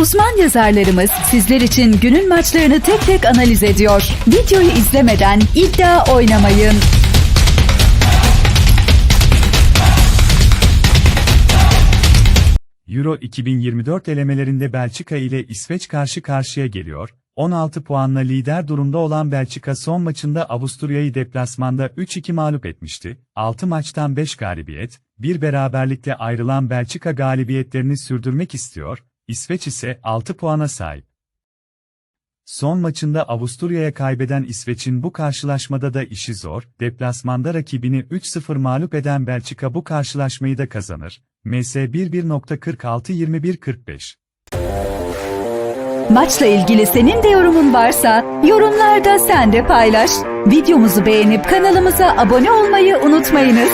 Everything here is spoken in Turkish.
Uzman yazarlarımız sizler için günün maçlarını tek tek analiz ediyor. Videoyu izlemeden iddia oynamayın. Euro 2024 elemelerinde Belçika ile İsveç karşı karşıya geliyor. 16 puanla lider durumda olan Belçika son maçında Avusturya'yı deplasmanda 3-2 mağlup etmişti. 6 maçtan 5 galibiyet, bir beraberlikle ayrılan Belçika galibiyetlerini sürdürmek istiyor, İsveç ise 6 puana sahip. Son maçında Avusturya'ya kaybeden İsveç'in bu karşılaşmada da işi zor, deplasmanda rakibini 3-0 mağlup eden Belçika bu karşılaşmayı da kazanır. MS 11.46-21.45 Maçla ilgili senin de yorumun varsa yorumlarda sen de paylaş. Videomuzu beğenip kanalımıza abone olmayı unutmayınız.